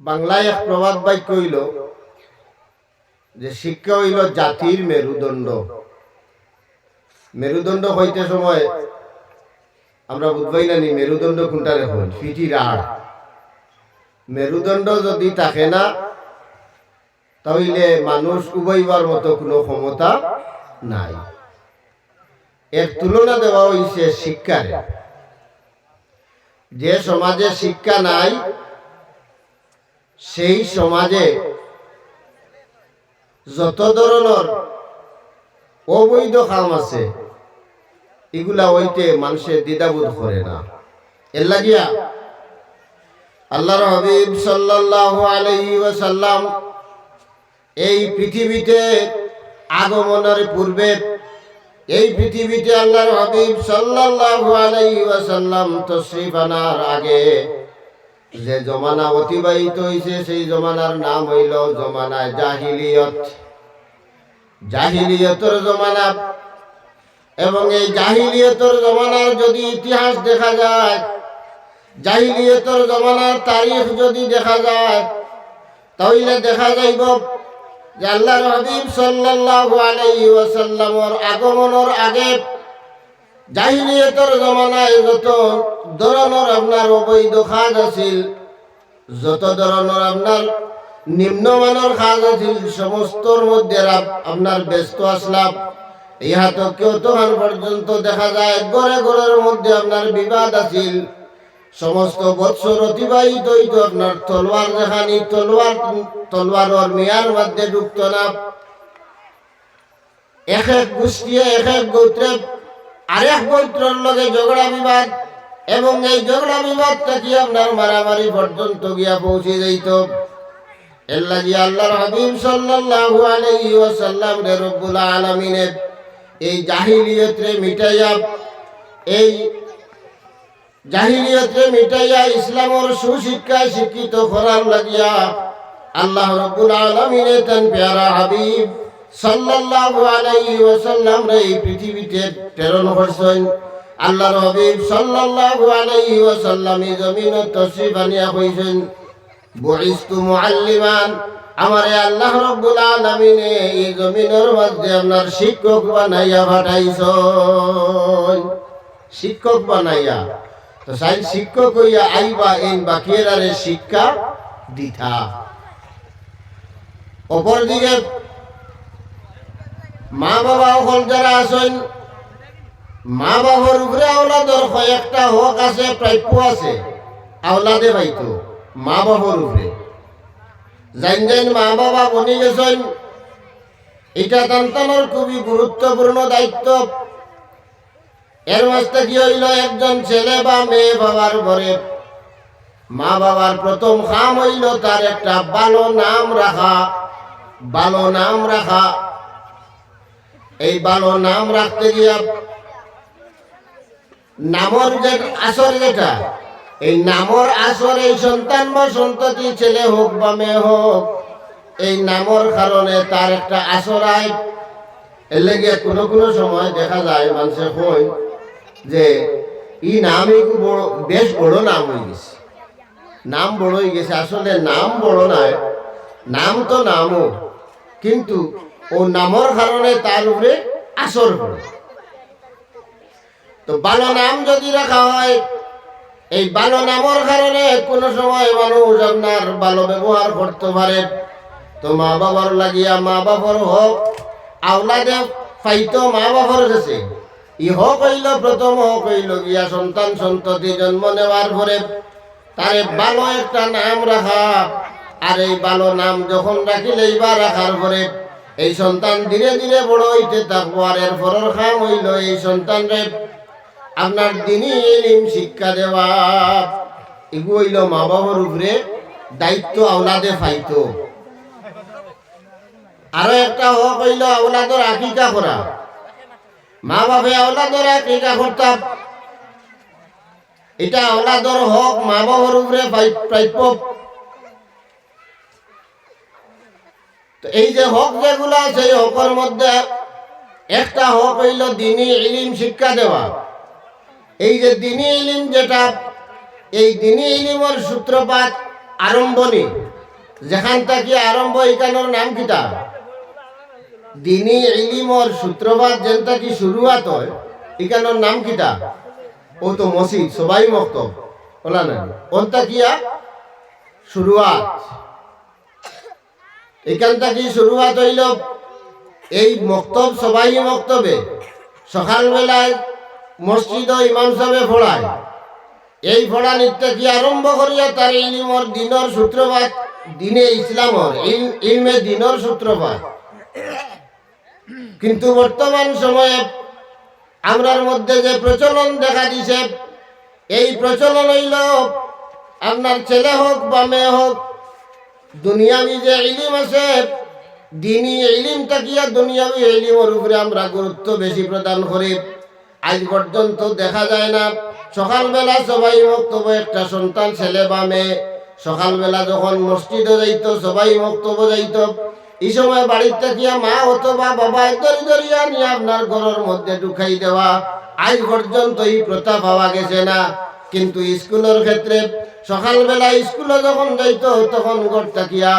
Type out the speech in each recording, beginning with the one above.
বাংলায় এক প্রবাদ বাক্য হইল যে শিক্ষা হইল জাতির মেরুদণ্ড। মেরুদণ্ড হইতে সময় আমরা বুঝবাই না মেরুদণ্ড কোনটারে হল পিঠির আড় মেরুদণ্ড যদি থাকে না, তাহলে মানুষ উবাইবার মতো কোনো ক্ষমতা নাই। এর তুলনা দেওয়া হয়েছে শিক্ষারে। যে সমাজে শিক্ষা নাই সেই সমাজে যত ধরনের অবৈধ কাম আছে, এগুলা হইতে মানুষের দ্বিধাবোধ করে না। এর লাগিয়া আল্লাহর হাবিব সাল্লাল্লাহু আলাইহি ওয়াসাল্লাম এই পৃথিবীতে আগমনের পূর্বে, এই পৃথিবীতে আল্লাহর হাবিব সাল্লাল্লাহু আলাইহি ওয়াসাল্লাম তশরিফ আনার আগে যে জমানা অতিবাহিত হয়েছে সেই জমানার নাম হইল জমানা জাহিলিয়ত। জাহিলিয়তর জমানা। এবং এই জাহিলিয়তর জমানার যদি ইতিহাস দেখা যায়, জাহিলিয়তর জমানার তারিখ যদি দেখা যায়, তাহলে দেখা যাইব যে আল্লাহর হাবিব সাল্লাল্লাহু আলাইহি ওয়াসাল্লামর আগমনের আগে জাহিলিয়তর জমানায় যত ধরনের আপনার অবৈধ খাজ আছিল, যত ধরনের আপনার নিম্নমানের খাজ আছিল সমস্তর মধ্যে আপ- আপনার ব্যস্ত আসলাম ইহা তো কেউ তখন পর্যন্ত দেখা যায়, গড়ে গড়ের মধ্যে আপনার বিবাদ আছিল। সমস্ত বৎসর অতিবাহিত হইত আপনার তলোয়ার দেখানি তলোয়ার তলোয়ার ওর মেয়ার মধ্যে ঢুকত না। এক এক গোষ্ঠী এক এক গোত্রে আরেক গোত্রের লগে ঝগড়া বিবাদ, এবং এই ঝগড়া বিবাদটা কি আপনার মারামারি পর্যন্ত গিয়া পৌঁছে যাইত। আল্লাহর এই মিটাইয়া, এই সুশিক্ষায় শিক্ষিত লাগিয়া আল্লাহ রব্বুল আলামিনে তেন পেয়ারা হাবিব সাল্লাল্লাহু এই পৃথিবীতে করছেন। আল্লাহর আল্লাহ এই মধ্যে আপনার শিক্ষক বানাইয়া পাঠাইছেন। শিক্ষক বানাইয়া? তো সাই শিক্ষক হইয়া আইবা এই বাকিরারে শিক্ষা দিথা অপরদিকে মা বাবা সকল যারা আছেন মা বাবার উপরে আওলাদর কয়েকটা হক আছে, প্রাপ্য আছে, আওলাদে পাইতো মা বাবার উপরে। যাইন যাইন মা বাবা বনি গেছেন, এটা সন্তানের খুবই গুরুত্বপূর্ণ দায়িত্ব। এর মাঝে কি হইল, একজন ছেলে বা মেয়ে বাবার ঘরে মা বাবার প্রথম খাম হইল, তার একটা ভালো নাম রাখা ভালো নাম রাখা। এই ভালো নাম রাখতে গিয়া নামর যে আসর যেটা এই নামর আসর এই সন্তান বা সন্ততি ছেলে হোক বা মেয়ে হোক, এই নামর কারণে তার একটা আসর আয়। কোনো কোনো সময় দেখা যায়, মানুষে কই যে, ই নাম বড়, বেশ বড় নাম হয়ে গেছে। নাম বড় হয়ে গেছে, আসলে নাম বড় নয় নাম তো নামও, কিন্তু ও নামর কারণে তার উপরে আসর পড়ে তো ভালো নাম যদি রাখা হয়, এই ভালো নামর কারণে কোনো সময় মানুষ আপনার ভালো ব্যবহার করতে পারে। তো মা বাবার লাগিয়া মা বাবার হোক, আওলাদে ফাইতো মা বাবার কাছে ই হক হইল প্রথম হক হইল গিয়া সন্তান সন্ততি জন্ম নেওয়ার পরে তারে ভালো একটা নাম রাখা। আর এই ভালো নাম যখন রাখিলে এইবার রাখার পরে এই সন্তান ধীরে ধীরে বড় হইতে এর পরের খাম হইল এই সন্তানরে। আপনার দিনই এলিম শিক্ষা দেওয়া। এগু হইল মা বাবার উপরে দায়িত্ব আওলাদে ফাইতো। আরও একটা হক হইল আওলাদর আকিকা করা। মা বাপে আওলাদর আকিকা করতাম এটা আওলাদর হক মা বাবার উপরে প্রাপ্য। তো এই যে হক যেগুলো আছে, এই হকের মধ্যে একটা হক হইল দিনী ইলিম শিক্ষা দেওয়া। এই যে দিনী ইলিম যেটা, এই দিনী ইলিমের সূত্রপাত আরম্ভণী। যেখান থেকে আরম্ভ, এখানোর নাম কিতা? দিনী ইলিমর সূত্রপাত যেন কি শুরুয়াত হয়, এখানোর নাম কিতা? ও তো মসজিদ, সবাই মক্ত বলা না ওনটা কিয়া? শুরুয়াত। এখান থেকে শুরুয়াত হইল? এই মক্তব সবাই মক্তবে। সকালবেলায় মসজিদ ইমাম সাহেবে পড়ায় এই পড়া নিত্য কি আরম্ভ করিয়া তার ইলিমর দিনর সূত্রপাত? দিনে ইসলামর ইল- ইলমে দিনর সূত্রপাত। কিন্তু বর্তমান সময়ে আমরার মধ্যে যে প্রচলন দেখা দিছে, এই প্রচলন হইল আপনার ছেলে হোক বা মেয়ে হোক দুনিয়াবি যে ইলিম আছে দিনী ইলিম থাকিয়া দুনিয়াবি ইলিমের উপরে আমরা গুরুত্ব বেশি প্রদান করি। আজ পর্যন্ত দেখা যায় না, সকালবেলা সবাই বক্তব্য একটা সন্তান, ছেলে বা মেয়ে। সকালবেলা যখন মসজিদে যাইত, সবাই বক্তব্য যাইত। এই সময় বাড়ির থাকিয়া মা অথবা বাবা দরি দরিয়া নিয়ে আপনার ঘরের মধ্যে ঢুকাই দেওয়া। আজ পর্যন্ত এই প্রথা পাওয়া গেছে না। কিন্তু স্কুলের ক্ষেত্রে সকালবেলা স্কুলে যখন যাইত, তখন ঘর থাকিয়া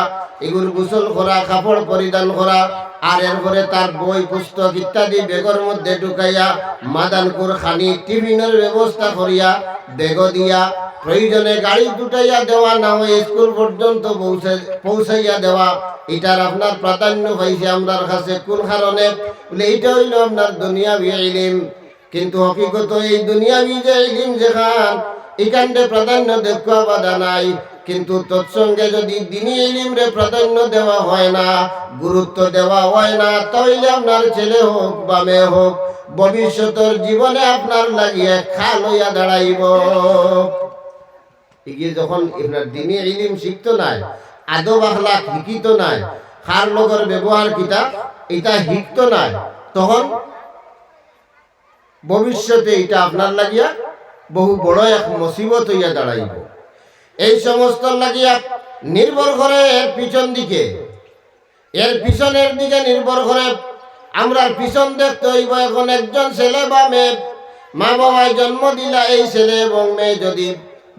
এগুলো গোসল করা, কাপড় পরিধান করা, আর এরপরে তার বই, পুস্তক ইত্যাদি বেগের মধ্যে ঢুকাইয়া মাদানপুর খানি টিফিনের ব্যবস্থা করিয়া বেগ দিয়া প্রয়োজনে গাড়ি দুটাইয়া দেওয়া, না হয় স্কুল পর্যন্ত পৌঁছে, পৌঁছাইয়া দেওয়া, এটার আপনার প্রাধান্য পাইছে আপনার কাছে। কোন কারণে? এইটা হইল আপনার দুনিয়া ইলিম। কিন্তু হকিকত এই দুনিয়াবি যে ইলিম যেখান, এখানটা প্রাধান্য দেখা বাধা নাই। কিন্তু তৎসঙ্গে যদি দিনী ইলিমরে প্রাধান্য দেওয়া হয় না, গুরুত্ব দেওয়া হয় না, তাহলে আপনার ছেলে হোক বা মেয়ে হোক, ভবিষ্যতের জীবনে আপনার লাগিয়ে খাল হইয়া দাঁড়াইব। এগিয়ে যখন আপনার দিনী ইলিম শিখত নাই, আদব আখলাক শিখিত নাই, খার লগর ব্যবহার কিতা এটা শিখত নাই, তখন ভবিষ্যতে এটা আপনার লাগিয়া বহু বড় এক মুসিবত হইয়া দাঁড়াইব। এই সমস্ত লাগিয়া নির্ভর করে এর পিছন দিকে। এর পিছনের দিকে নির্ভর করে আমরা পিছন দেখতে হইব এখন একজন ছেলে বা মেয়ে। মা বাবায় জন্ম দিলা এই ছেলে এবং মেয়ে যদি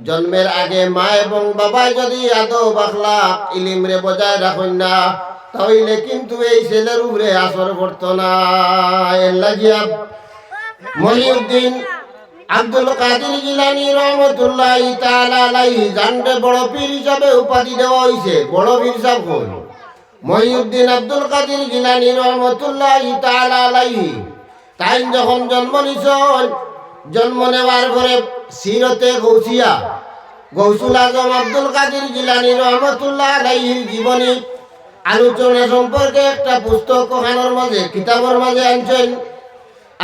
জন্মের আগে মা এবং বাবায় যদি আদৌ বাখলা ইলিমরে বজায় রাখুন না, তাহলে কিন্তু এই ছেলের উপরে আসর পড়তো না। এর লাগিয়া মহিউদ্দিন আব্দুল কাদের জিলানি রহমতুল্লাহ তাআলা আলাইহি জানতে বড় পীর হিসাবে উপাধি দেওয়া হয়েছে বড় পীর সাহেব মহিউদ্দিন আব্দুল কাদের জিলানি রহমতুল্লাহ তাআলা আলাইহি, তাই যখন জন্ম নিছেন, জন্ম নেওয়ার পরে সিরতে গৌসিয়া, গৌসুল আজম আব্দুল কাদের জিলানি রহমতুল্লাহ আলাইহির জীবনী আলোচনা সম্পর্কে একটা পুস্তক ওখানোর মাঝে, কিতাবের মাঝে আনছেন।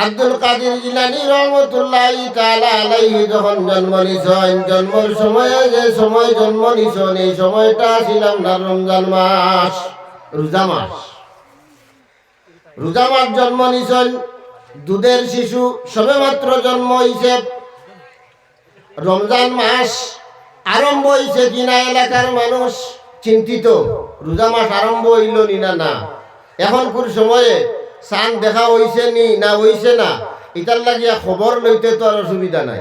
আব্দুল কাদের জিলানি রহমতুল্লাহ তাআলা আলাইহি যখন জন্ম নিছেন, জন্মের সময়ে যে সময় জন্ম নিছেন, এই সময়টা ছিল না রমজান মাস, রোজা মাস। রোজা মাস জন্ম নিছেন, দুধের শিশু সবেমাত্র জন্ম হইছে। রমজান মাস আরম্ভ হইছে কিনা এলাকার মানুষ চিন্তিত, রোজা মাস আরম্ভ হইল নি না না। এখন কোন সময়ে চান দেখা হইছে নি, না হইছে না এটার লাগিয়া খবর লইতে তো আর অসুবিধা নাই।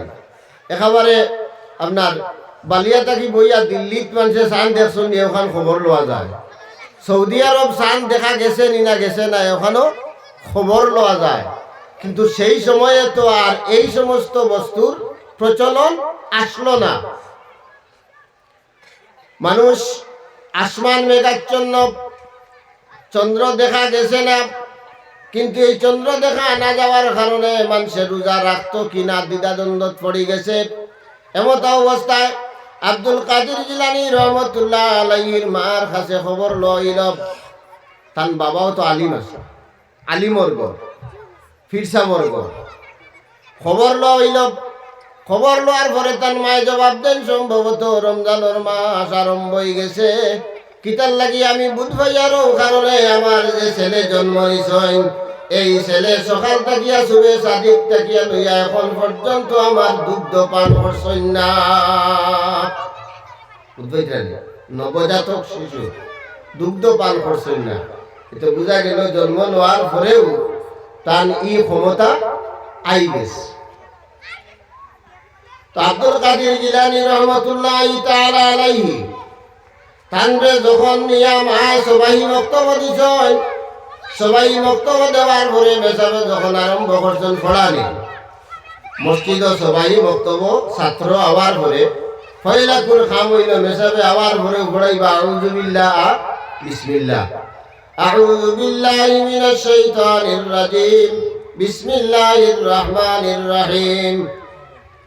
একেবারে আপনার বালিয়া থাকি বইয়া দিল্লিত মানুষে চান দেখছেন নি ওখান খবর লওয়া যায়। সৌদি আরব চান দেখা গেছে নি, না গেছে না ওখানেও খবর লওয়া যায়। কিন্তু সেই সময়ে তো আর এই সমস্ত বস্তুর প্রচলন আসলো না। মানুষ আসমান মেঘাচ্ছন্ন চন্দ্র দেখা গেছে না কিন্তু এই চন্দ্র দেখা না যাওয়ার কারণে মানুষের রোজা রাখতো কিনা দ্বিধাদ্বন্দ্ব পড়ে গেছে। এমত অবস্থায় আব্দুল কাদের জিলানি রহমতুল্লাহ আলাইহির মার কাছে খবর লইল তার বাবাও তো আলিম আছে। আলিমর গর ফিরসামর গর খবর লইল খবর লওয়ার পরে তার মায়ে জবাব দেন, সম্ভবত রমজানের মাস আরম্ভ হয়ে গেছে। কিতার লাগি আমি বুঝবাই আরও কারণে আমার যে ছেলে জন্ম হয়েছেন এই ছেলে সকাল থাকিয়া শুভে সাদিক থাকিয়া লইয়া এখন পর্যন্ত আমার দুগ্ধ পান করছেন না। নবজাতক শিশু, দুগ্ধ পান করছেন না। এটা বোঝা গেল জন্ম নেওয়ার পরেও তার ই ক্ষমতা আই গেছে আব্দুল কাদের জিলানি রহমতুল্লাহ তাআলা আলাইহি, তানরে যখন নিয়া মায় সবাই বক্তব্য দিছন সবাই বক্তব্য দেওয়ার পরে মেসাবে যখন আরম্ভ করছেন পড়ানি মসজিদ সবাই বক্তব্য ছাত্র আওয়ার পরে ফয়লা কুল খাম হইল মেসাবে আওয়ার পরে ঘোড়াইবা আউজুবিল্লাহ বিসমিল্লাহ أعوذ بالله من الشيطان الرجيم بسم الله الرحمن الرحيم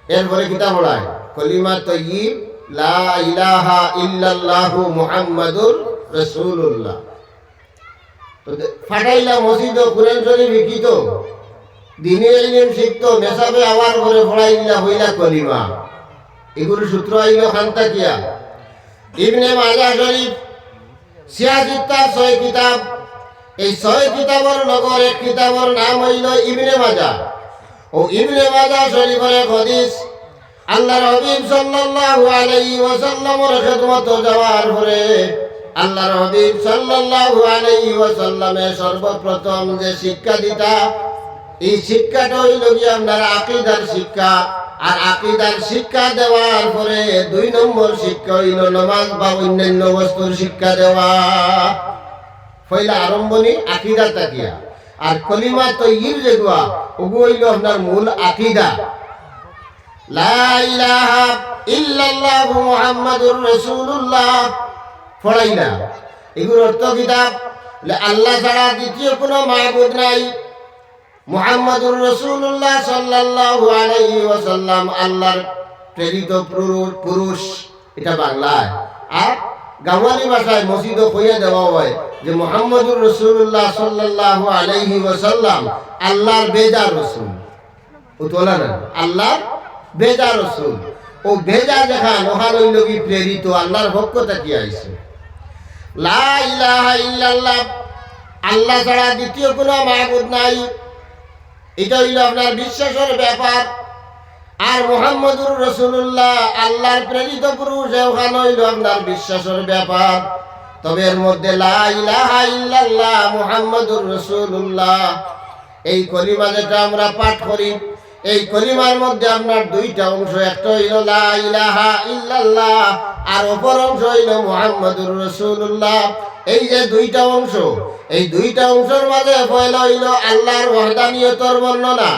এরপরে কিতা পড়ায় কলিমা তয়্যিব লা ইলাহা ইল্লাল্লাহু মুহাম্মাদুর রাসূলুল্লাহ তো দে- ফাটাইলা মসজিদ কুরআন শরীফ লিখিত। দিনে ইলম শিখতো মেসাবে আওয়ার করে পড়াইলা হইলা কলিমা। এগুলো সূত্র আইলো খান্তা কিয়া ইবনে মাজা শরীফ সিয়াজিত্তার ছয় কিতাব। এই ছয় কিতাবর লগর এক কিতাবর নাম হইল ইবনে মাজা। ও ইবনে মাজা শরীফের এক হাদিস, আল্লাহর হাবিব সাল্লাল্লাহু আলাইহি ওয়াসাল্লামের খেদমত যাওয়ার পরে আল্লাহর হাবিব সাল্লাল্লাহু আলাইহি ওয়াসাল্লামে সর্বপ্রথম যে শিক্ষা দিতা, এই শিক্ষাটা হইল কি আপনার আকিদার শিক্ষা। আর আকিদার শিক্ষা দেওয়ার পরে দুই নম্বর শিক্ষা হইল নমাজ বা অন্যান্য বস্তুর শিক্ষা দেওয়া। পয়লা আরম্ভনি আকিদা তাকিয়া। আর কলিমা তৈর যেগুয়া ওগু হইল আপনার মূল আকিদা। লা ইলাহা ইল্লাল্লাহু মুহাম্মাদুর রাসূলুল্লাহ। পড়াইলা এগুলোর অর্থ কিতাব আল্লাহ ছাড়া দ্বিতীয় কোনো মাহবুদ নাই। মুহাম্মাদুর রাসূলুল্লাহ সাল্লাল্লাহু আলাইহি ওয়াসাল্লাম আল্লাহর প্রেরিত পুরুষ এটা বাংলায়। আর গাওয়ালি ভাষায় মসজিদও কইয়া দেওয়া হয় যে মুহাম্মাদুর রাসূলুল্লাহ সাল্লাল্লাহু আলাইহি ওয়াসাল্লাম আল্লাহর বেজার রাসূল। ও তোলা না, আল্লাহর বেজার রাসূল। ও বেজা ওখান হইল কি প্রেরিত। আল্লাহর পক্ষ থেকে আইছে? লা ইলাহা ইল্লাল্লাহ। আল্লাহ ছাড়া দ্বিতীয় কোনো মাহবুদ নাই। এটা হইল আপনার বিশ্বাসের ব্যাপার। আর মোহাম্মদুর রসুল্লাহ আল্লাহর প্রেরিত পুরুষ ওখানে হইল আপনার বিশ্বাসের ব্যাপার। তবে এর মধ্যে লা ইলাহা ইল্লাল্লাহ মুহাম্মাদুর রাসূলুল্লাহ। এই কলিমা যেটা আমরা পাঠ করি এই কলিমার মধ্যে আপনার দুইটা অংশ, একটা হইল লা ইলাহা ইল্লাল্লাহ আর অপর অংশ হইল মুহাম্মাদুর রাসূলুল্লাহ। এই যে দুইটা অংশ, এই দুইটা অংশের মাঝে পয়লা হইল আল্লাহর ওয়াহদানিয়তর বর্ণনা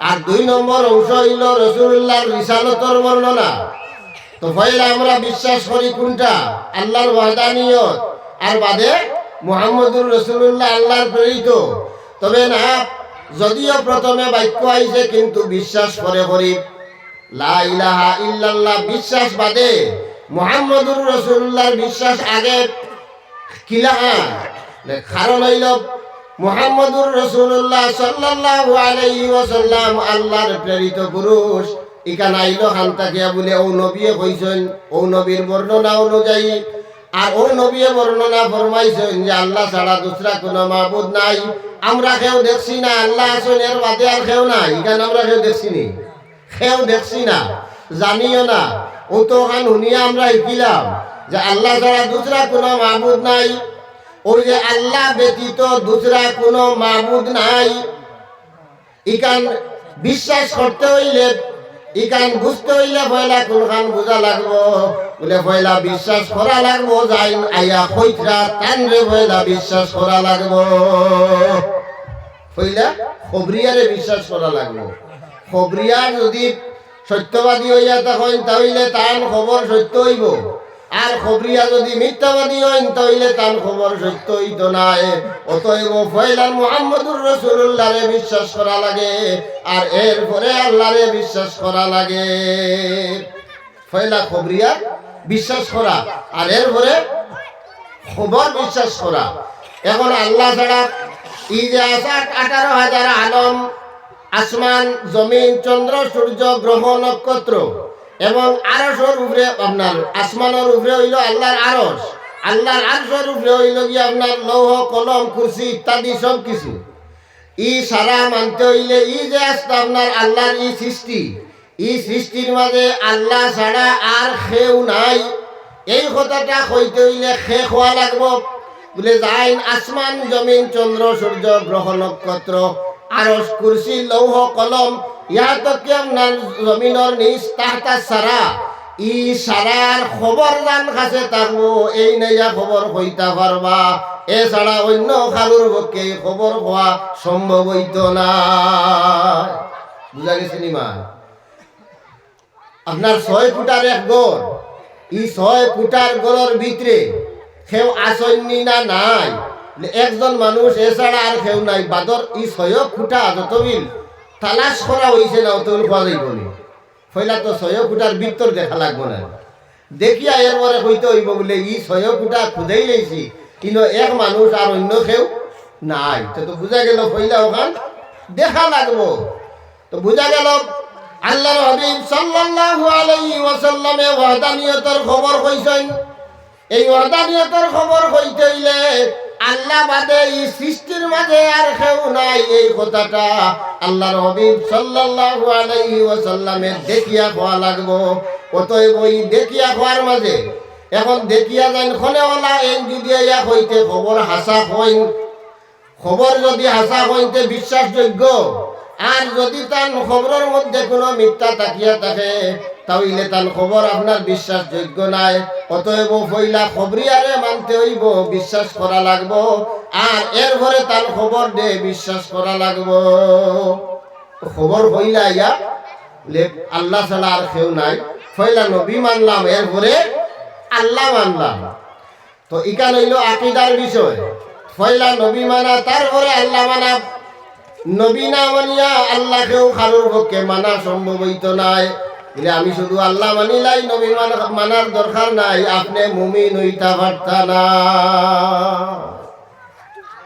আর দুই নম্বর অংশ হইল রসুল্লাহর রিসালতর বর্ণনা। তো পয়লা আমরা বিশ্বাস করি কোনটা? আল্লাহর ওয়াহদানিয়ত। আর বাদে মুহাম্মদুর রসুল্লাহ আল্লাহর প্রেরিত। তবে না যদিও প্রথমে বাক্য আইছে, কিন্তু বিশ্বাস করে করি, লা ইলাহা ইল্লাল্লাহ বিশ্বাস বাদে মুহাম্মদুর রসুল্লাহর বিশ্বাস আগে কিলা কারণ হইল মুহাম্মদুর রসুল্লাহ সাল্লাল্লাহু আলাইহি ওয়াসাল্লাম আল্লাহর প্রেরিত পুরুষ। ইকান আইল খান্তাকিয়া বলে, ও নবিয়ে কইছেন, ও নবীর বর্ণনা অনুযায়ী আর ও নবিয়ে বর্ণনা ফরমাইছেন যে আল্লাহ ছাড়া দুসরা কোনো মাহবুদ নাই। আমরা কেউ দেখছি না, আল্লাহ আছেন, এর বাদে আর কেউ নাই। ইকান আমরা কেউ দেখছি নি? কেউ দেখছি না, জানিও না। ও তো ওখান শুনিয়া আমরা শিখিলাম যে আল্লাহ ছাড়া দুসরা কোনো মাহবুদ নাই। ওই যে আল্লাহ ব্যতীত দুসরা কোনো মাহবুদ নাই। ইকান, বিশ্বাস করতে হইলে ইকান বুঝতে হইলে পয়লা কোনখান বোঝা লাগবো? বলে পয়লা বিশ্বাস করা লাগবো যাই আইয়া কইরা তানরে পয়লা বিশ্বাস করা লাগবো। পয়লা খবরিয়ারে বিশ্বাস করা লাগবো। খবরিয়ার যদি সত্যবাদী হইয়া তখন তাহলে তান খবর সত্য হইব। আর খবরিয়া যদি মিথ্যাবাদী হইন, তাহলে তার খবর সত্য হইত নাই অতএব ফয়লার মুহাম্মদুর রসুল্লাহরে বিশ্বাস করা লাগে, আর এরপরে আল্লাহরে বিশ্বাস করা লাগে। ফয়লা খবরিয়া বিশ্বাস করা, আর এরপরে খবর বিশ্বাস করা। এখন আল্লাহ ছাড়া এই যে আছে আঠারো হাজার আলম, আসমান, জমিন, চন্দ্র, সূর্য, গ্রহ, নক্ষত্র এবং আরসর উপরে আপনার, আসমানের উপরে হইল আল্লাহর আরস আল্লাহর আরসর উপরে হইল কি আপনার লৌহ, কলম, কুরসি ইত্যাদি সব কিছু। ই সারা মানতে হইলে ই যে আসতে আপনার আল্লাহর ই সৃষ্টি। ই সৃষ্টির মাঝে আল্লাহ ছাড়া আর সেও নাই। এই কথাটা কইতে হইলে শেষ হওয়া লাগবো। বলে যাইন আসমান, জমিন, চন্দ্র, সূর্য, গ্রহ, নক্ষত্র। আরস কুরসি লৌহ কলম ইয়া তো কি আপনার জমিনের নিচ, তাহতা সারা ই সারার খবর জান কাছে থাকব এই নেয়া খবর হইতা পারবা এছাড়া অন্য খালুর পক্ষে খবর হওয়া সম্ভব হইত না বুঝা গেছে নিমা আপনার ছয় ফুটার এক গড়। ই ছয় ফুটার গড়ের ভিতরে কেউ আসন্নি না নাই? একজন মানুষ এছাড়া আর কেউ নাই। বাদর ই ছয় ফুটা যতবিল তালাশ করা হয়েছে না অতবিল খোয়া যাইব নি। ফইলা তো ছয় ফুটার ভিতর দেখা লাগবো না। দেখিয়া এর পরে কইতে হইব বলে, ই ছয় ফুটা খুঁজেই লইছি, কিন্তু এক মানুষ আর অন্য কেউ নাই। তো বুঝা গেল ফইলা ওখান দেখা লাগবো। তো বুঝা গেল আল্লাহর হাবিব সাল্লাল্লাহু আলাইহি ওয়াসাল্লামে ওয়াহদানিয়তের খবর কইছেন। এই ওয়াহদানিয়তের খবর কইতে হইলে আল্লাহ বাদে, এই সৃষ্টির মাঝে আর কেউ নাই এই কথাটা আল্লাহর হাবিব সাল্লাল্লাহু আলাইহি ওয়াসাল্লামের দেখিয়া খাওয়া লাগবো। অতএব ওই দেখিয়া খাওয়ার মাঝে, এখন দেখিয়া যাইন খনেওয়ালা এই যদি ইয়া হইতে খবর হাসা হইন খবর যদি হাসা হইতে বিশ্বাসযোগ্য, আর যদি তার খবরের মধ্যে কোনো মিথ্যা তাকিয়া থাকে তাহলে তার খবর আপনার বিশ্বাসযোগ্য নাই। অতএব ফইলা খবরিয়ারে মানতে হইব, বিশ্বাস করা লাগবো। আর এর ঘরে তার খবর দে, বিশ্বাস করা লাগবো। খবর হইলা ইয়া আল্লাহ ছাড়া আর কেউ নাই। ফইলা নবী মানলাম, এর ঘরে আল্লাহ মানলাম। তো ইকান হইল আকিদার বিষয়। ফয়লা নবী মানা তারপরে আল্লাহ মানা। নবী না মানিয়া আল্লাহকেও কারোর পক্ষে মানা সম্ভব হইতো নাই। আমি শুধু আল্লাহ মানিলাই নবী মানা- মানার দরকার নাই, আপনি মুমিন হইতা পারতা না।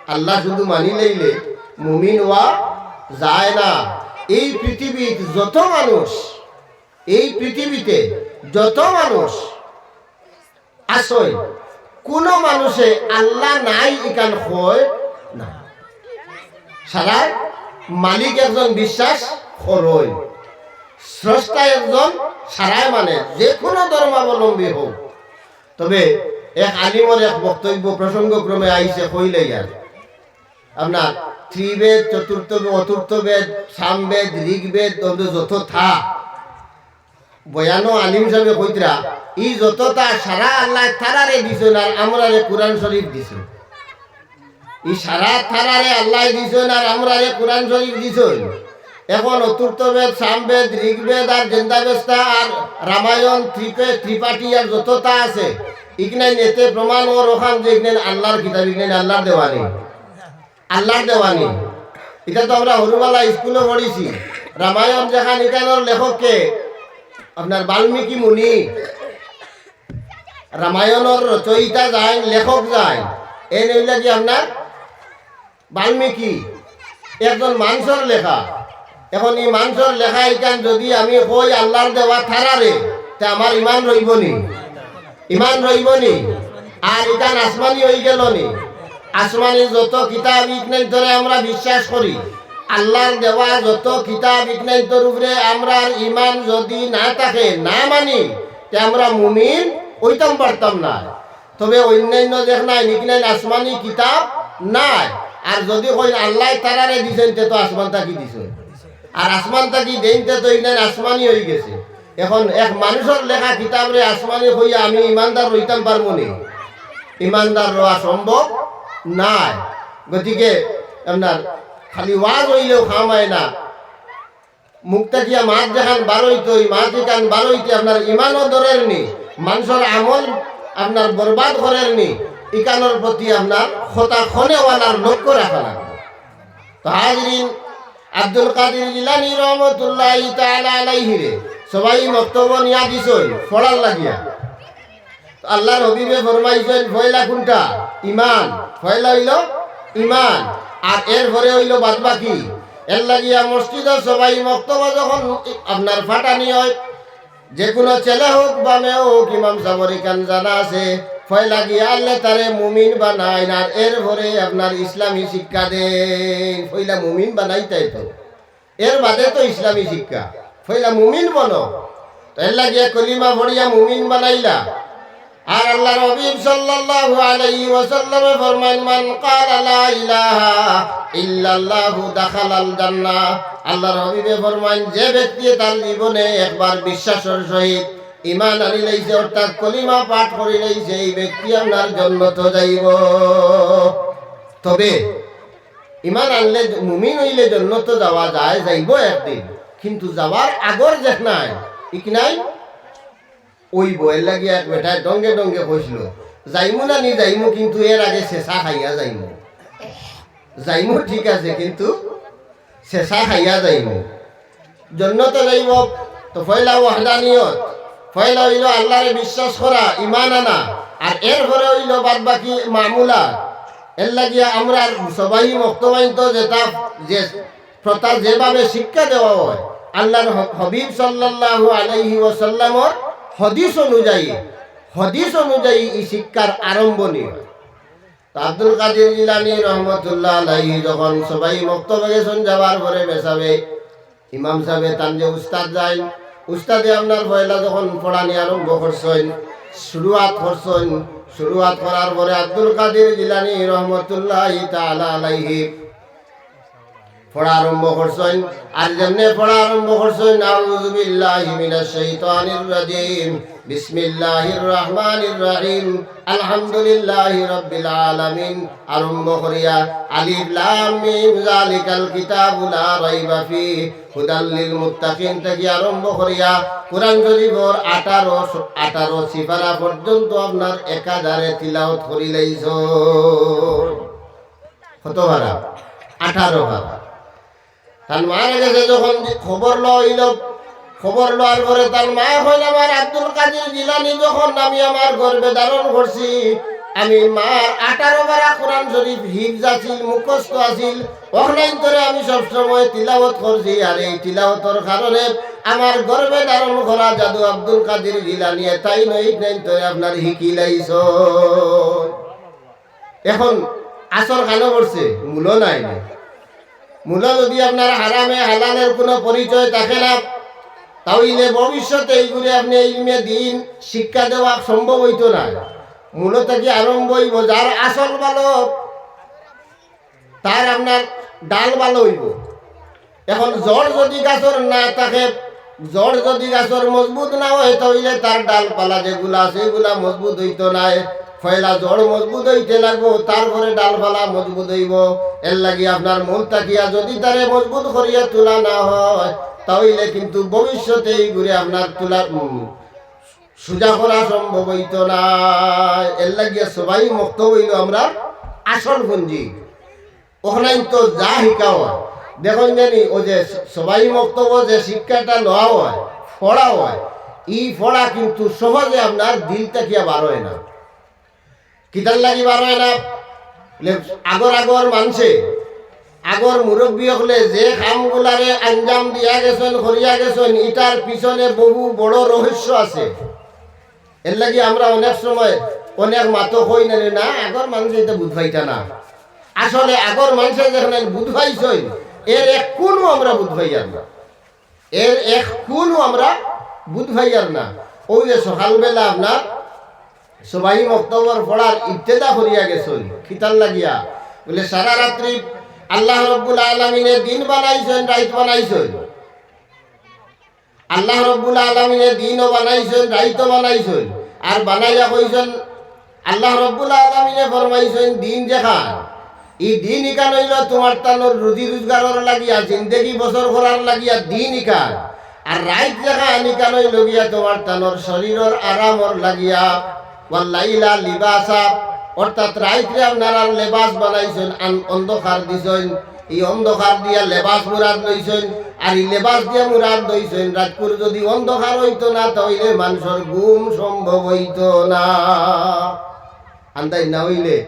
আল্লাহ শুধু মানি লইলে মুমিন হওয়া যায় না। এই পৃথিবীর যত মানুষ, এই পৃথিবীতে যত মানুষ আসই কোন মানুষে আল্লাহ নাই ইকান হয় না সারা মালিক একজন বিশ্বাস করই স্রষ্টা একজন সারাই মানে যে কোনো ধর্মাবলম্বী হোক তবে এক আলিমর এক বক্তব্য প্রসঙ্গক্রমে আইসে কইলে ইয়ার আপনার ত্রিবেদ চতুর্থ অতুর্থ বেদ সামবেদ, ঋগ্বেদ যত থা। বয়ানো আলিম সাহেবে কইতরা, ই তা সারা আল্লাহ তারারে দিছেন আর আমরা রে কোরআন শরীফ দিছেন। ই সারা তারারে আল্লাহ দিছেন আর আমরা রে কোরআন শরীফ দিছেন। এখন চতুর্থ বেদ সামবেদ ঋগ্বেদ আর জেন্দাবেস্তা আর রামায়ণ, ত্রিপে, ত্রিপাঠী আর যতটা আছে। ইকনাই নেতে প্রমাণ ও রোখান যে ইকনাই আল্লাহর কিতাব ইকনাই আল্লাহর দেওয়ানি। আল্লাহর দেওয়ানি। এটা তো আমরা হরুবালা স্কুলে পড়েছি। রামায়ণ যেখান এখানের লেখককে আপনার বাল্মীকি মুনি রামায়ণর রচয়িতা যায় লেখক যায় এই নইলে কি আপনার বাল্মীকি, একজন মানুষের লেখা। এখন এই মানুষের লেখা এখান যদি আমি কই আল্লাহর দেওয়া থারারে, তে আমার ইমান রইব নি? ইমান রইব নি? আর এখান আসমানি হয়ে গেল নি? আসমানি যত কিতাব ইকনাই ধরে আমরা বিশ্বাস করি, আল্লাহর দেওয়া যত কিতাব ইকনাইতর উপরে আমরা ইমান যদি না থাকে, না মানি, তে আমরা মুমিন ওইতাম পারতাম না। তবে অন্যান্য দেখ নাই নিকনাইন আসমানি কিতাব নাই। আর যদি কই আল্লাহ তারারে দিছেন, তে তো আসমান তাকি দিছেন আর আসমান তাকি দেন তে ইনাইন আসমানি হয়ে গেছে। এখন এক মানুষের লেখা কিতাব রে আসমানি হইয়া আমি ইমানদার হইতাম পারব নি? ইমানদার রওয়া সম্ভব নাই। গতিকে আপনার খালি ওয়াজ হইলেও খামায় না। মুক্তা দিয়া মাছ যেখান বারোইতে ওই মাছ যেখান বারোইতে আপনার ইমানও ধরের নি, মানুষের আমল আপনার বরবাদ করের নি ইকানোর প্রতি আপনার খোতা খনেওয়ালার লক্ষ্য রাখা লাগবে। তো হাজরিন আব্দুল কাদির জিলানি রহমতুল্লাহ তাআলা আলাইহি রে। সবাই বক্তব্য নিয়া দিছই ফড়ার লাগিয়া। আল্লাহর হবিবে ফরমাইছেন, ফয়লা কোনটা? ইমান ফয়লা হইল ইমান আর এর পরে হইল বাদ বাকি এর লাগিয়া মসজিদে সবাই বক্তব্য যখন আপনার ফাটানি হয়, যে কোনো ছেলে হোক বা মেয়ে হোক, ইমাম সাবর এখান জানা আছে। ফয়লা গিয়ে আল্লাহ তারে মুমিন বানায় আর এর পরে আপনার ইসলামী শিক্ষা দেন। ফয়লা মুমিন বানাই তাই তো। এর বাদে তো ইসলামী শিক্ষা। ফয়লা মুমিন বনো। তো এর লাগিয়া কলিমা ভরিয়া মুমিন বানাইলা। আর আল্লাহ রবিব সাল্লাল্লাহু আলাইহি ওয়াসাল্লাম ফরমান মান ক্বালা লা ইলাহা ইল্লাল্লাহু দাখালাল জান্নাহ। আল্লাহ রবিবে ফরমান যে ব্যক্তি তার জীবনে একবার বিশ্বাসের সহিত ইমান আনি লাইছে অর্থাৎ কলিমা পাঠ করি লাইছে এই ব্যক্তি আপনার জন্য তো যাইব। তবে ইমান আনলে মুমিন হইলে জন্য তো যাওয়া যায়, যাইব একদিন। কিন্তু যাওয়ার আগর দেখ নাই, ঠিক নাই? ওই বইয়ের লাগিয়া এক বেটায় ডঙ্গে ডঙ্গে কইছিল, যাইমু না নি যাইমু, কিন্তু এর আগে শেষা খাইয়া যাইমু। যাইমু, ঠিক আছে, কিন্তু শেষা খাইয়া যাইমু। জন্য তো যাইব, তো পয়লা ওয়াহদানিয়ত। পয়লা হইল, আল্লাহরে বিশ্বাস করা ইমান আনা। আর এরপরে হইল বাদ বাকি মামুলা। এর লাগিয়া আমরা সবাই মক্তবাহিত যেটা, যে প্রথা যেভাবে শিক্ষা দেওয়া হয়, আল্লাহর হবিব সাল্লাল্লাহু আলাইহি ওয়াসাল্লামর হদিস অনুযায়ী হদিস অনুযায়ী এই শিক্ষার আরম্ভণী তো আব্দুল কাদের জিলানি রহমতুল্লাহ আলাইহি যখন সবাই মক্তবে গেছেন, যাওয়ার পরে বেসাবে ইমাম সাহেব তান যে উস্তাদ যায় উস্তাদে আপনার পয়লা যখন পড়ানি আরম্ভ করছেন, শুরুয়াত করছেন, শুরুয়াত করার পরে আব্দুল কাদের জিলানি রহমতুল্লাহ আলাইহি পড়া আরম্ভ করছেন। আর পড়া আরম্ভ করছেন, আউযু বিল্লাহি মিনাশ শাইতানির রাজিম, বিসমিল্লাহির রহমানির রহিম, আলহামদুলিল্লাহি রাব্বিল আলামিন, আরম্ভ করিয়া আলিফ লাম মিম, যালিকাল কিতাবু লা রাইবা ফি হুদাল লিল মুত্তাকিন থেকে আরম্ভ করিয়া কোরআন শরীফের 18 18 সিফারা পর্যন্ত আপনার একাধারে তিলাওয়াত করিলেইছ। কত ভাড়া? আঠারো ভাড়া। তার মার গেছে যখন খবর লইল খবর লওয়ার পরে তার মা হইল আমার আব্দুল কাদের জিলানি, যখন আমি আমার গর্বে ধারণ করছি আমি মার আঠারো বারা কোরআন শরীফ, হিফজ আছিল, মুখস্থ আছিল। অনলাইন করে আমি সবসময় তিলাওয়াত করছি আর এই তিলাওয়াতর কারণে আমার গর্বে ধারণ করা জাদু আব্দুল কাদের জিলানি তাই নই নাই তো আপনার হিকিলাইছ এখন আসর কেন করছে? মূল নাই মূল যদি আপনার হারামে হালালের কোনো পরিচয় থাকে না, তাহলে ভবিষ্যতে এইগুলি আপনি ইলমে দিন, শিক্ষা দেওয়া সম্ভব হইতো না। মূল থেকে আরম্ভ হইব? যার আসল ভালো তার আপনার ডাল ভালো হইব। এখন জ্বর যদি গাছর না থাকে জ্বর যদি গাছর মজবুত না হয় তাহলে তার ডালপালা যেগুলা আছে এগুলা মজবুত হইতো নাই ফয়লা জড় মজবুত হইতে লাগবো তারপরে ডালপালা মজবুত হইব। এর লাগি আপনার মন তাকিয়া যদি তারে মজবুত করিয়া তোলা না হয় তাহলে কিন্তু ভবিষ্যতে এইগুলি আপনার তোলা উম, সোজা করা সম্ভব হইত না এর লাগিয়া সবাই মুক্ত হইল আমরা আসল পুঞ্জি ওখানে তো যা শিকা হয় দেখুন জানি, ও যে সবাই বক্তব্য যে শিক্ষাটা লওয়া হয়, পড়া হয় ই পড়া কিন্তু সহজে আপনার দিল থেকে বার হয় না। কিতার লাগি বার হয় না? আগর আগর মানুষে আগর মুরব্বী হলে যে কামগুলারে আঞ্জাম দিয়া গেছেন, করিয়া গেছেন ইটার পিছনে বহু বড় রহস্য আছে। এর লাগি আমরা অনেক সময় অনেক মাতো কই না না, আগর মানুষ এটা বুঝবাইটা না। আসলে আগর মানুষের যেখানে বুঝবাইছই এর এক কোনও আমরা বুঝবাইয়ার না। এর এক কোনও আমরা বুঝবাইয়ার না। ওই যে সকালবেলা আপনার সবাই মক্তবর পড়ার ইবতেদা করিয়া গেছেন, খিতাল লাগিয়া। বলে সারা রাত্রি আল্লাহ রব্বুল আলমিনে দিন বানাইছেন রাইত বানাইছেন। আল্লাহ রব্বুল আলমিনে দিনও বানাইছেন রাইতও বানাইছেন। আর বানাইয়া কইছেন, আল্লাহ রব্বুল আলমিনে ফরমাইছেন, দিন যেখান ই দিন ইকান হইল তোমার তানোর রুজি রোজগারের লাগিয়া, জিন্দেগি বছর করার লাগিয়া দিন ইকান আর রাইত দেখা আনিকান হইল গিয়া তোমার তানোর শরীরের আরামর লাগিয়া, ওয়াল্লাইলা লিবাসা। অর্থাৎ রাইতরে আপনারা লেবাস বানাইছেন, আন অন্ধকার দিছেন। এই অন্ধকার দিয়া লেবাস মুরাদ লইছেন, আর এই লেবাস দিয়া মুরাদ লইছেন, রাজপুর যদি অন্ধকার হইতো না, তাহলে মানুষের ঘুম সম্ভব হইতো না। আন্দাই না হইলে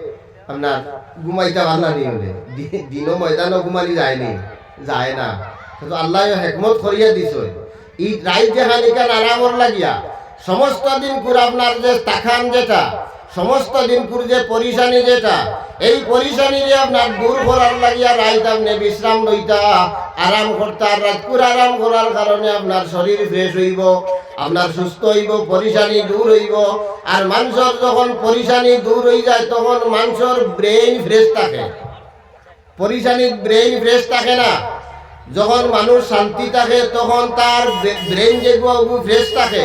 আপনার ঘুমাইতে পারলা নি দি- দিনও ময়দানও ঘুমানি যায়নি যায় না। কিন্তু আল্লাহ হেকমত করিয়া দিছ ই রাইত যে হানিকান আরামর লাগিয়া সমস্ত দিন কুর আপনার যে তাখান যেটা সমস্ত দিন কুর যে পরিশানি যেটা, এই পরিশানি যে আপনার দূর করার লাগিয়া রাইত আপনি বিশ্রাম লইতা, আরাম করতা আর রাতপুর আরাম করার কারণে আপনার শরীর ফ্রেশ হইব, আপনার সুস্থ হইব, পরিশানি দূর হইব। আর মানুষের যখন পরিশানি দূর হয়ে যায়, তখন মানুষের ব্রেইন ফ্রেশ থাকে। পরিশানির ব্রেইন ফ্রেশ থাকে না। যখন মানুষ শান্তি থাকে, তখন তার ব্রেইন যেগুলো ফ্রেশ থাকে।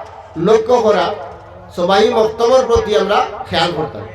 লক্ষ্য করা সবাই বক্তব্যের প্রতি আমরা খেয়াল করতাম